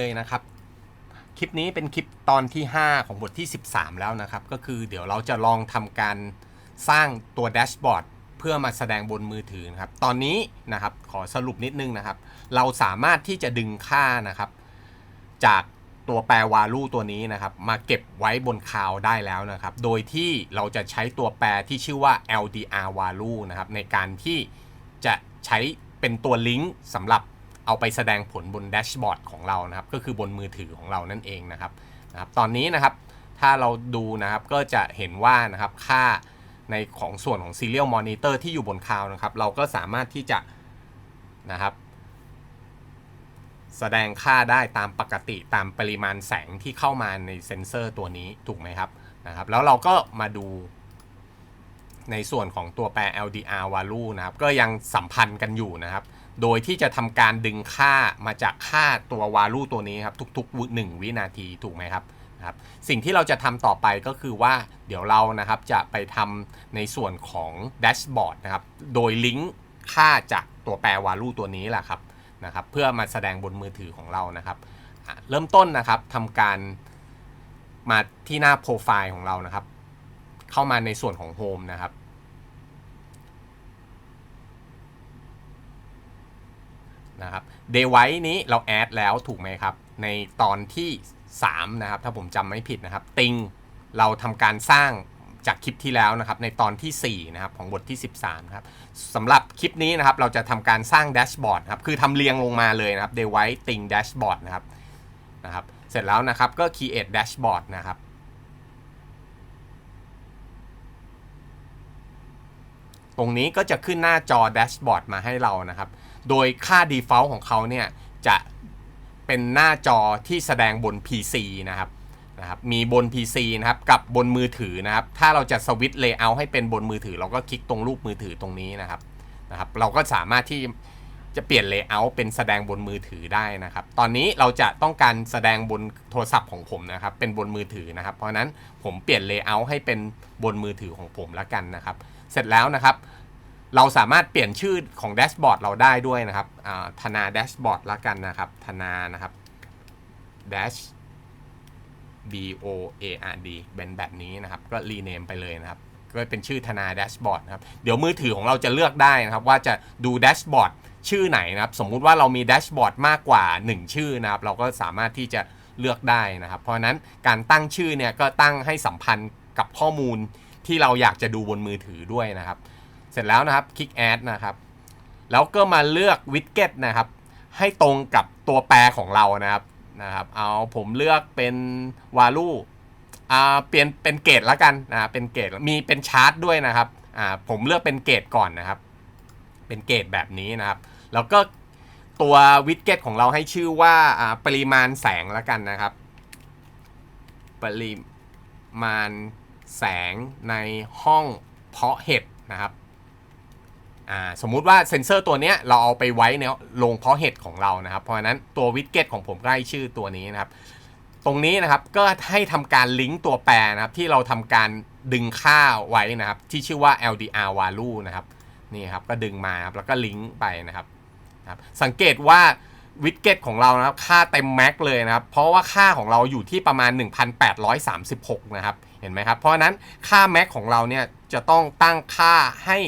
เลยนะครับคลิปนี้เป็นคลิปตอนที่ 5 ของบทที่ 13 แล้วนะครับ ก็คือเดี๋ยวเราจะลองทำการสร้างตัวแดชบอร์ดเพื่อมาแสดงบนมือถือนะครับ ตอนนี้นะครับขอสรุปนิดนึงนะครับ เราสามารถที่จะดึงค่านะครับ จากตัวแปร value ตัวนี้นะครับ มาเก็บไว้บนคาวได้แล้วนะครับ โดยที่เราจะใช้ตัวแปรที่ชื่อว่า LDR value นะครับในการที่จะใช้เป็นตัวลิงก์สำหรับ เอาไปแสดงผลบนแดชบอร์ดของเรานะครับ ก็คือบนมือถือของเรานั่นเองนะครับนะครับ ตอนนี้นะครับถ้าเราดูนะครับก็จะเห็นว่านะครับค่าในของส่วนของ Serial Monitor ที่อยู่บนคลาวนะครับ เราก็สามารถที่จะนะครับ แสดงค่าได้ตามปกติตามปริมาณแสงที่เข้ามาในเซ็นเซอร์ตัวนี้ถูกไหมครับนะครับ แล้วเราก็มาดูในส่วนของตัวแปร LDR value นะครับ ก็ยังสัมพันธ์กันอยู่นะครับ โดยที่จะทำการดึงค่ามาจากค่าตัว value ตัวนี้ครับทุกๆ 1 วินาทีถูกไหมครับครับสิ่งที่เราจะทำต่อไปก็คือว่าเดี๋ยวเรานะครับจะไปทำในส่วนของแดชบอร์ดนะครับโดยลิงก์ค่าจากตัวแปร value ตัวนี้แหละครับนะครับเพื่อมาแสดงบนมือถือของเรานะครับ เริ่มต้นนะครับทำการมาที่หน้าโปรไฟล์ของเรานะครับ เข้ามาในส่วนของโฮมนะครับ นะครับเดไวนี้เราแอดแล้วถูกไหมครับ ในตอนที่ 3 นะครับ ถ้าผมจำไม่ผิดนะครับ ติงเราทำการสร้างจากคลิปที่แล้วนะครับ ในตอนที่ 4 นะครับ ของบทที่ 13 ครับสำหรับคลิปนี้นะครับ เราจะทำการสร้างแดชบอร์ดครับ คือทำเรียงลงมาเลยนะครับ d e v i c e ติงแดชบอร์ดนะครับนะครับ เสร็จแล้วนะครับก็ create dashboard นะครับตรงนี้ก็จะขึ้นหน้าจอแดชบอร์ดมาให้เรานะครับ โดยค่า default ของเขาเนี่ยจะเป็นหน้าจอที่แสดงบน PC นะครับนะครับมีบน PC นะครับกับบนมือถือนะครับ ถ้าเราจะสวิตช์เลเยอร์ให้เป็นบนมือถือ เราก็คลิกตรงรูปมือถือตรงนี้นะครับนะครับ เราก็สามารถที่จะเปลี่ยนเลเยอร์เป็นแสดงบนมือถือได้นะครับ ตอนนี้เราจะต้องการแสดงบนโทรศัพท์ของผมนะครับ เป็นบนมือถือนะครับ เพราะฉะนั้นผมเปลี่ยนเลเยอร์ให้เป็นบนมือถือของผมแล้วกันนะครับ เสร็จแล้วนะครับ เราสามารถเปลี่ยนชื่อของแดชบอร์ดเราได้ด้วยนะครับธนาแดชบอร์ดละกันนะครับธนานะครับ dash B O A R D เป็นแบบนี้นะครับ ก็รีเนมไปเลยนะครับ ก็เป็นชื่อธนาแดชบอร์ดนะครับ เดี๋ยวมือถือของเราจะเลือกได้นะครับ ว่าจะดูแดชบอร์ดชื่อไหนนะครับ สมมุติว่าเรามีแดชบอร์ดมากกว่า 1 ชื่อนะครับ เราก็สามารถที่จะเลือกได้นะครับ เพราะนั้นการตั้งชื่อเนี่ยก็ตั้งให้สัมพันธ์กับข้อมูลที่เราอยากจะดูบนมือถือด้วยนะครับ เสร็จแล้วนะครับคลิก add นะครับ แล้วก็มาเลือกวิดเก็ตนะครับ ให้ตรงกับตัวแปรของเรานะครับนะครับ เอาผมเลือกเป็น value อ่าเปลี่ยนเป็นเกรดแล้วกันนะเป็นเกรดมีเป็นชาร์ตด้วยนะครับอ่าผมเลือกเป็นเกรดก่อนนะครับ เป็นเกรดแบบนี้นะครับ แล้วก็ตัววิดเก็ตของเราให้ชื่อว่าอ่าปริมาณแสงแล้วกันนะครับ ปริมาณแสงในห้องเพาะเห็ดนะครับ อ่าสมมุติว่าเซ็นเซอร์ตัวเนี้ยเราเอาไปไว้ในโรงเพาะเห็ดของเรานะครับ เพราะฉะนั้นตัววิดเก็ตของผมใก็ให้ชื่อตัวนี้นะครับ ตรงนี้นะครับก็ให้ทำการลิงก์ตัวแปรนะครับที่เราทำการดึงค่าไว้นะครับ ที่ชื่อว่า LDR value นะครับนี่ครับก็ดึงมาครับแล้วก็ลิงก์ไปนะครับนะครับ สังเกตว่าวิดเก็ตของเรานะครับค่าเต็มแม็กเลยนะครับ เพราะว่าค่าของเราอยู่ที่ประมาณ 1,836 นะครับ เห็นไหมครับ เพราะฉะนั้นค่าแม็กของเราเนี่ยจะต้องตั้งค่าให้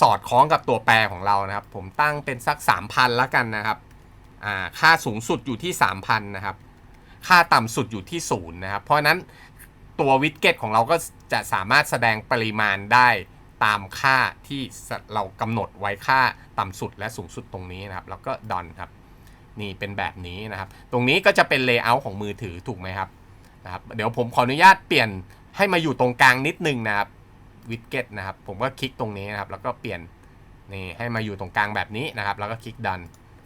สอดคล้องกับตัวแปรของเรานะครับ ผมตั้งเป็นสัก 3,000แล้วกันนะครับอ่าค่าสูงสุดอยู่ที่ 3,000 นะครับ ค่าต่ำสุดอยู่ที่0นะครับ เพราะฉะนั้นตัววิดเก็ตของเราก็จะสามารถแสดงปริมาณได้ตามค่าที่เรากำหนดไว้ค่าต่ำสุดและสูงสุดตรงนี้นะครับ แล้วก็ดอนครับ นี่เป็นแบบนี้นะครับ ตรงนี้ก็จะเป็นเลเยอร์ของมือถือถูกไหมครับนะครับ เดี๋ยวผมขออนุญาตเปลี่ยนให้มาอยู่ตรงกลางนิดนึงนะครับ วิดเก็ตนะครับ ผมก็คลิกตรงนี้นะครับ แล้วก็เปลี่ยนนี่ให้มาอยู่ตรงกลางแบบนี้นะครับ แล้วก็คลิกดัน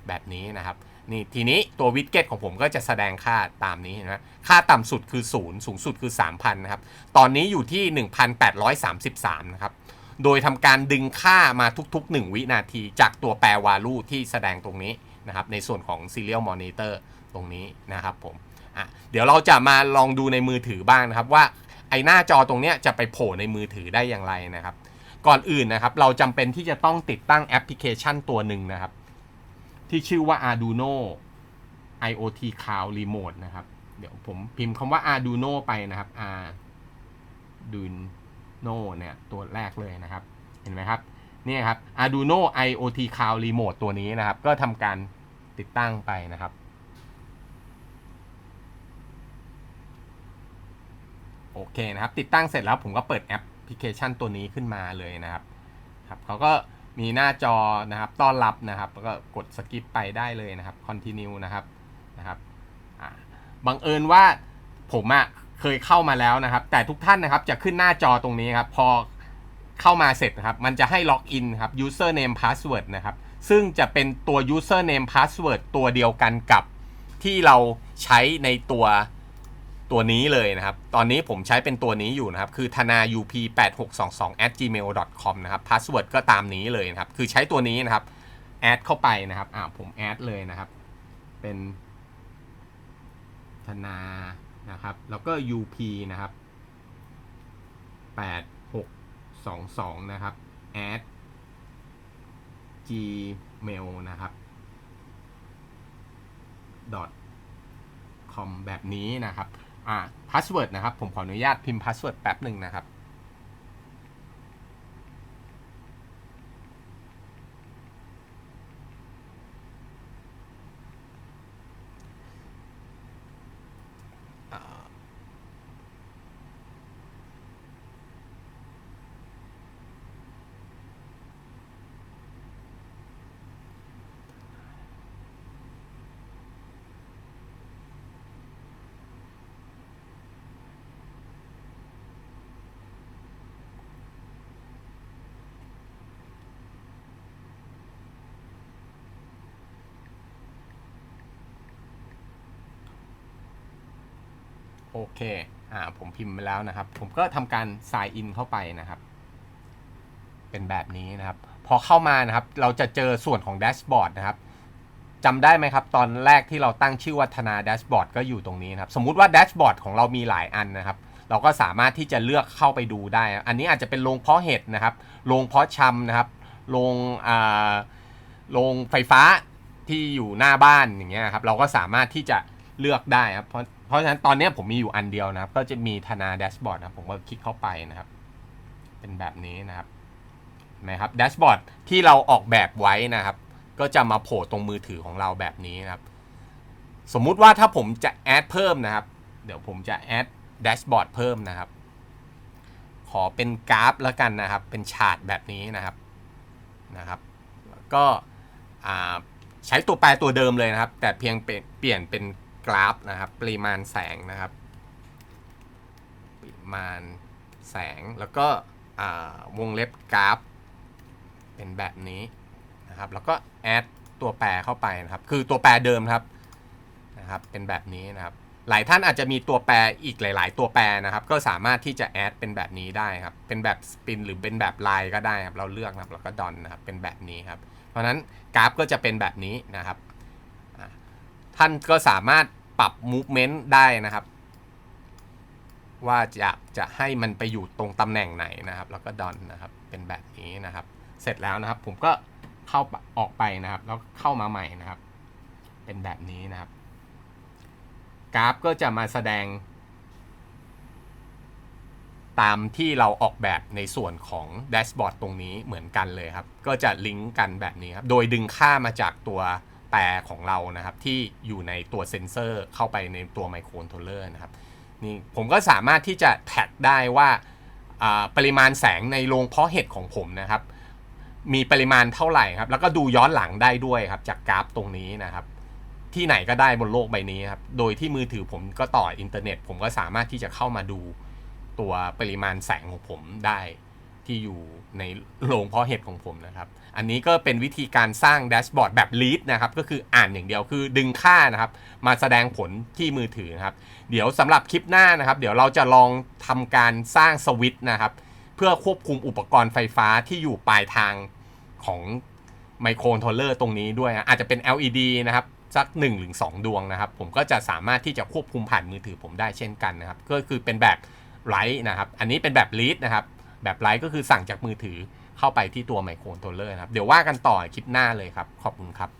แบบนี้นะครับ นี่ทีนี้ตัววิดเก็ตของผมก็จะแสดงค่าตามนี้เห็นะค่าต่ำสุดคือ 0 สูงสุดคือ 3,000 นะครับ ตอนนี้อยู่ที่ 1,833 นะครับ โดยทำการดึงค่ามาทุกๆ 1 วินาที จากตัวแปร value ที่แสดงตรงนี้นะครับ ในส่วนของ serial monitor ตรงนี้นะครับผมเดี๋ยวเราจะมาลองดูในมือถือบ้างนะครับว่า ไอหน้าจอตรงเนี้ยจะไปโผล่ในมือถือได้อย่างไรนะครับ ก่อนอื่นนะครับ เราจำเป็นที่จะต้องติดตั้งแอปพลิเคชันตัวหนึ่งนะครับ ที่ชื่อว่า Arduino IoT Cloud Remote นะครับ เดี๋ยวผมพิมพ์คำว่า Arduino ไปนะครับ Arduino เนี่ยตัวแรกเลยนะครับ เห็นไหมครับนี่ครับ Arduino IoT Cloud Remote ตัวนี้นะครับ ก็ทำการติดตั้งไปนะครับ โอเคนะครับ ติดตั้งเสร็จแล้วผมก็เปิดแอปพลิเคชันตัวนี้ขึ้นมาเลยนะครับครับเขาก็มีหน้าจอนะครับต้อนรับนะครับ แล้วก็กดสกิปไปได้เลยนะครับ continue นะครับนะครับบังเอิญว่าผมอะเคยเข้ามาแล้วนะครับ แต่ทุกท่านนะครับจะขึ้นหน้าจอตรงนี้ครับ พอเข้ามาเสร็จนะครับ มันจะให้ล็อกอินครับ username password นะครับ ซึ่งจะเป็นตัว username password ตัวเดียวกันกับที่เราใช้ในตัว ตัวนี้เลยนะครับ ตอนนี้ผมใช้เป็นตัวนี้อยู่นะครับ คือธนา up 8 6 2 2 at gmail com นะครับ พาสเวิร์ดก็ตามนี้เลยนะครับ คือใช้ตัวนี้นะครับ แอดเข้าไปนะครับ อ่าผมแอดเลยนะครับ เป็นธนา นะครับ แล้วก็ up นะครับ 8 6 2 2 นะครับ at gmail นะครับ dot com แบบนี้นะครับ อ่าพาสเวิร์ดนะครับ ผมขออนุญาตพิมพ์พาสเวิร์ดแป๊บหนึ่งนะครับ โอเค อ่า ผมพิมพ์ไปแล้วนะครับ ผมก็ทำการ sign in เข้าไปนะครับ เป็นแบบนี้นะครับ พอเข้ามานะครับ เราจะเจอส่วนของแดชบอร์ดนะครับจำได้ไหมครับ ตอนแรกที่เราตั้งชื่อว่าธนาแดชบอร์ดก็อยู่ตรงนี้นะครับ สมมุติว่าแดชบอร์ดของเรามีหลายอันนะครับ เราก็สามารถที่จะเลือกเข้าไปดูได้ อันนี้อาจจะเป็นโรงเพาะเห็ดนะครับ โรงเพาะชำนะครับ โรงอ่าโรงไฟฟ้าที่อยู่หน้าบ้านอย่างเงี้ยครับ เราก็สามารถที่จะ เลือกได้ครับเพราะเพราะฉะนั้นตอนนี้ผมมีอยู่อันเดียวนะครับ ก็จะมีธนาแดชบอร์ดนะผมก็คลิกเข้าไปนะครับ เป็นแบบนี้นะครับนไหมครับแดชบอร์ดที่เราออกแบบไว้นะครับ ก็จะมาโผล่ตรงมือถือของเราแบบนี้นะครับ สมมุติว่าถ้าผมจะแอดเพิ่มนะครับ เดี๋ยวผมจะแอดแดชบอร์ดเพิ่มนะครับ ขอเป็นกราฟแล้วกันนะครับ เป็นชาร์ตแบบนี้นะครับนะครับ ก็อ่าใช้ตัวแปรตัวเดิมเลยนะครับ แต่เพียงเปลี่ยนเป็น กราฟนะครับ ปริมาณแสงนะครับ ปริมาณแสงแล้วก็วงเล็บกราฟ เป็นแบบนี้นะครับ แล้วก็แอดตัวแปรเข้าไปนะครับ คือตัวแปรเดิมครับนะครับ เป็นแบบนี้นะครับ หลายท่านอาจจะมีตัวแปรอีกหลาย ๆ ตัวแปรนะครับ ก็สามารถที่จะแอดเป็นแบบนี้ได้ครับ เป็นแบบสปินหรือเป็นแบบไลน์ก็ได้ครับ เราเลือกนะครับแล้วก็ดอนนะครับ เป็นแบบนี้ครับ เพราะฉะนั้นกราฟก็จะเป็นแบบนี้นะครับ ท่านก็สามารถ ปรับ movement ได้นะครับ ว่าจะจะให้มันไปอยู่ตรงตำแหน่งไหนนะครับ แล้วก็ดอนนะครับ เป็นแบบนี้นะครับ เสร็จแล้วนะครับ ผมก็เข้าออกไปนะครับ แล้วเข้ามาใหม่นะครับ เป็นแบบนี้นะครับ กราฟก็จะมาแสดง ตามที่เราออกแบบในส่วนของแดชบอร์ดตรงนี้เหมือนกันเลยครับ ก็จะลิงก์กันแบบนี้ครับ โดยดึงค่ามาจากตัว แปรของเรานะครับที่อยู่ในตัวเซนเซอร์เข้าไปในตัวไมโครคอนโทรลเลอร์นะครับนี่ผมก็สามารถที่จะแท็กได้ว่าอ่าปริมาณแสงในโรงเพาะเห็ดของผมนะครับ มีปริมาณเท่าไหร่ครับ แล้วก็ดูย้อนหลังได้ด้วยครับ จากกราฟตรงนี้นะครับ ที่ไหนก็ได้บนโลกใบนี้ครับ โดยที่มือถือผมก็ต่ออินเทอร์เน็ต ผมก็สามารถที่จะเข้ามาดูตัวปริมาณแสงของผมได้ ที่อยู่ในโรงเพาะเห็ดของผมนะครับ อันนี้ก็เป็นวิธีการสร้างแดชบอร์ดแบบ lead นะครับ ก็คืออ่านอย่างเดียวคือดึงค่านะครับ มาแสดงผลที่มือถือนะครับ เดี๋ยวสำหรับคลิปหน้านะครับ เดี๋ยวเราจะลองทำการสร้างสวิตช์นะครับ เพื่อควบคุมอุปกรณ์ไฟฟ้าที่อยู่ปลายทางของไมโครคอนโทรลเลอร์ตรงนี้ด้วยนะอาจจะเป็น LED นะครับสัก1หรือ2ดวงนะครับ ผมก็จะสามารถที่จะควบคุมผ่านมือถือผมได้เช่นกันนะครับ ก็คือเป็นแบบไลท์นะครับ อันนี้เป็นแบบลีดนะครับ แบบไลฟ์ก็คือสั่งจากมือถือเข้าไปที่ตัวไมโครคอนโทรลเลอร์นะครับ เดี๋ยวว่ากันต่อคลิปหน้าเลยครับ ขอบคุณครับ